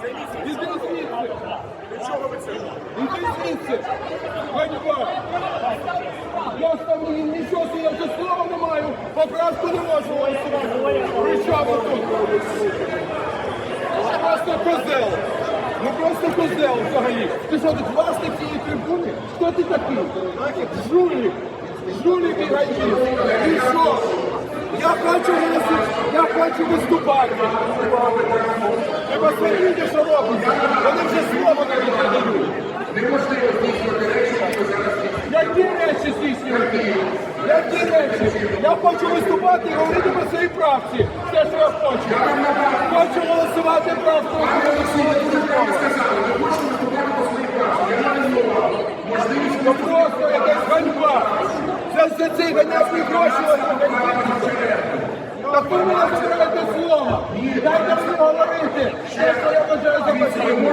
Звідси! Іди звідси! Ганьба! Я ні- нічого, я вже слова не маю, поправку не можу голосувати. При чому тут? Просто козел. Ну просто козел взагалі. Ти що тут власник цієї трибуни? Хто ти такий? Жулік. Жулік і ганьбіст. Ти що? Я хочу. Я хочу виступати. Посмотрите, що робиться. Вони вже слово не дають. Неможливо здійснювати речі, які зараз Які речі здійснювати? Які речі? Я хочу виступати і говорити про свої правці. Все, що я хочу. Хочу голосувати правку. Це просто якась ганьба. Це за ці ганебні гроші. Так ви мене забираєте слово. Дайте мені говорити.